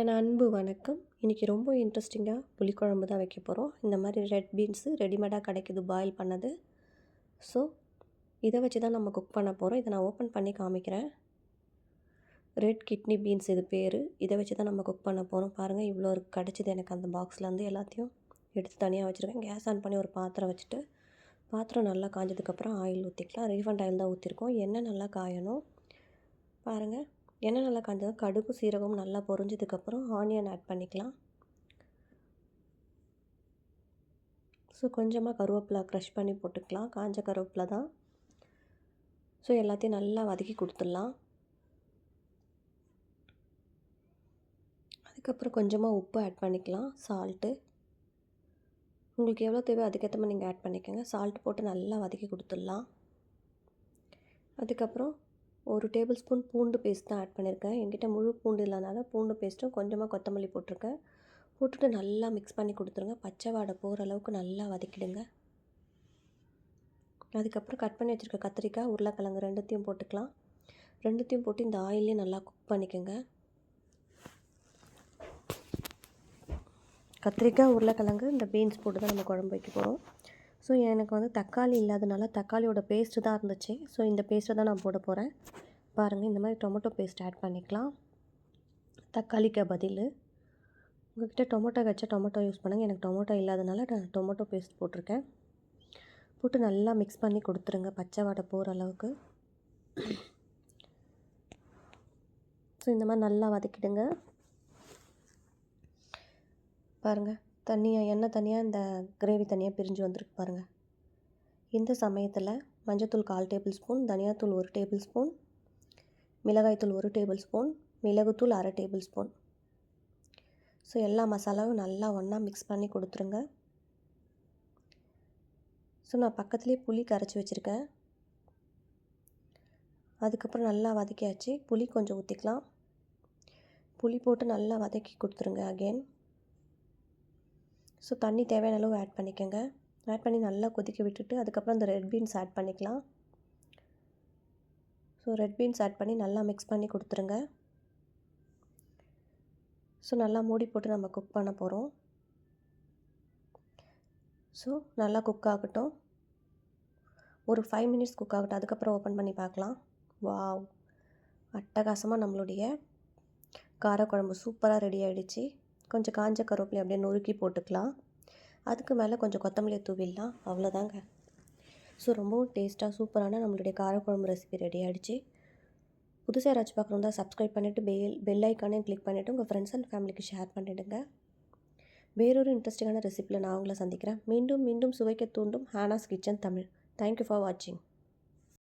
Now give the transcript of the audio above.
என் அன்பு வணக்கம். இன்றைக்கி ரொம்ப இன்ட்ரெஸ்டிங்காக புளிக்குழம்பு தான் வைக்க போகிறோம் இந்த மாதிரி ரெட் பீன்ஸு ரெடிமேடாக கிடைக்கிது பாயில் பண்ணது. ஸோ இதை வச்சு தான் நம்ம குக் பண்ண போகிறோம் இதை நான் ஓப்பன் பண்ணி காமிக்கிறேன். ரெட் கிட்னி பீன்ஸ் இது பேர். இதை வச்சு தான் நம்ம குக் பண்ண போகிறோம் பாருங்கள் இவ்வளோ கிடச்சிது எனக்கு அந்த பாக்ஸ்லேருந்து எல்லாத்தையும் எடுத்து தனியாக வச்சுருக்கேன். கேஸ் ஆன் பண்ணி ஒரு பாத்திரம் வச்சுட்டு பாத்திரம் நல்லா காஞ்சதுக்கப்புறம் ஆயில் ஊற்றிக்கலாம் ரீஃபண்ட் ஆயில் தான் ஊற்றிருக்கோம் எண்ணெய் நல்லா காயணும். பாருங்கள் எண்ணெய் நல்லா காஞ்சதும் கடுகு சீரகம் நல்லா பொரிஞ்சதுக்கப்புறம் ஆனியன் ஆட் பண்ணிக்கலாம். ஸோ கொஞ்சமாக கருவேப்பிலை க்ரஷ் பண்ணி போட்டுக்கலாம். காஞ்ச கருவேப்பிலை தான். ஸோ எல்லாத்தையும் நல்லா வதக்கி கொடுத்துடலாம். அதுக்கப்புறம் கொஞ்சமாக உப்பு ஆட் பண்ணிக்கலாம். சால்ட்டு உங்களுக்கு எவ்வளோ தேவையோ அதுக்கேற்ற மாதிரி நீங்கள் ஆட் பண்ணிக்கோங்க. சால்ட் போட்டு நல்லா வதக்கி கொடுத்துடலாம். அதுக்கப்புறம் ஒரு டேபிள் ஸ்பூன் பூண்டு பேஸ்ட் தான் ஆட் பண்ணியிருக்கேன். என்கிட்ட முழு பூண்டு இல்லாதனால பூண்டு பேஸ்ட்டும் கொஞ்சமாக கொத்தமல்லி போட்டிருக்கேன். போட்டுட்டு நல்லா மிக்ஸ் பண்ணி கொடுத்துருங்க. பச்சை வாடை போகிற அளவுக்கு நல்லா வதக்கிடுங்க. அதுக்கப்புறம் கட் பண்ணி வச்சுருக்க கத்திரிக்காய் உருளைக்கிழங்கு ரெண்டுத்தையும் போட்டுக்கலாம். ரெண்டுத்தையும் போட்டு இந்த ஆயிலே நல்லா குக் பண்ணிக்கோங்க. கத்திரிக்காய் உருளைக்கிழங்கு இந்த பீன்ஸ் போட்டு தான் நம்ம குழம்பு வைக்க போகிறோம் ஸோ எனக்கு வந்து தக்காளி இல்லாதனால தக்காளியோட பேஸ்ட்டு தான் இருந்துச்சு. ஸோ இந்த பேஸ்ட்டை தான் நான் போட போகிறேன் பாருங்கள் இந்த மாதிரி டொமேட்டோ பேஸ்ட் ஆட் பண்ணிக்கலாம். தக்காளிக்கு பதில். உங்கள்கிட்ட டொமேட்டோ வச்சா டொமேட்டோ யூஸ் பண்ணுங்கள் எனக்கு டொமேட்டோ இல்லாதனால நான் டொமேட்டோ பேஸ்ட் போட்டிருக்கேன். போட்டு நல்லா மிக்ஸ் பண்ணி கொடுத்துருங்க பச்சை வாடை போகிற அளவுக்கு. ஸோ இந்த மாதிரி நல்லா வதக்கிடுங்க. பாருங்கள் தண்ணியாக எண்ணெய் தனியாக இந்த கிரேவி தனியாக பிரிஞ்சு வந்திருக்கு பாருங்கள் இந்த சமயத்தில் மஞ்சத்தூள் கால் டேபிள் ஸ்பூன் தனியாத்தூள் ஒரு டேபிள் ஸ்பூன் மிளகாய்த்தூள் ஒரு டேபிள் ஸ்பூன் மிளகுத்தூள் அரை டேபிள் ஸ்பூன் ஸோ எல்லா மசாலாவும் நல்லா ஒன்றா மிக்ஸ் பண்ணி கொடுத்துருங்க. ஸோ நான் பக்கத்துலேயே புளி கரைச்சி வச்சுருக்கேன். அதுக்கப்புறம் நல்லா வதக்கியாச்சு. புளி கொஞ்சம் ஊற்றிக்கலாம் புளி போட்டு நல்லா வதக்கி கொடுத்துருங்க அகெயின் ஸோ தண்ணி தேவையான அளவு ஆட் பண்ணிக்கோங்க. ஆட் பண்ணி நல்லா கொதிக்க விட்டுட்டு அதுக்கப்புறம் அந்த ரெட் பீன்ஸ் ஆட் பண்ணிக்கலாம். ஸோ ரெட் பீன்ஸ் ஆட் பண்ணி நல்லா மிக்ஸ் பண்ணி கொடுத்துருங்க. ஸோ நல்லா மூடி போட்டு நம்ம குக் பண்ண போகிறோம் ஸோ நல்லா குக் ஆகட்டும். ஒரு ஃபைவ் மினிட்ஸ் குக் ஆகட்டும். அதுக்கப்புறம் ஓப்பன் பண்ணி பார்க்கலாம். வாவ் அட்டகாசமாக நம்மளுடைய காரக்குழம்பு சூப்பராக ரெடி ஆகிடுச்சு கொஞ்சம் காஞ்ச கருவேப்பிலை அப்படியே நொறுக்கி போட்டுக்கலாம். அதுக்கு மேலே கொஞ்சம் கொத்தமல்லி தூவிடலாம். அவ்வளோதாங்க ஸோ ரொம்பவும் டேஸ்ட்டாக சூப்பரான நம்மளுடைய காரக்குழம்பு ரெசிபி ரெடி ஆகிடுச்சு புதுசாக யாராச்சும் பார்க்குறோம் தான் சப்ஸ்கிரைப் பண்ணிவிட்டு பெல் பெல் ஐக்கானே கிளிக் பண்ணிவிட்டு உங்கள் ஃப்ரெண்ட்ஸ் அண்ட் ஃபேமிலிக்கு ஷேர் பண்ணிவிடுங்க வேறொரு இன்ட்ரெஸ்டிங்கான ரெசிப்பியில் நான் உங்களை சந்திக்கிறேன். மீண்டும் மீண்டும் சுவைக்க தூண்டும் Hana's kitchen Tamil. Thank you for வாட்சிங்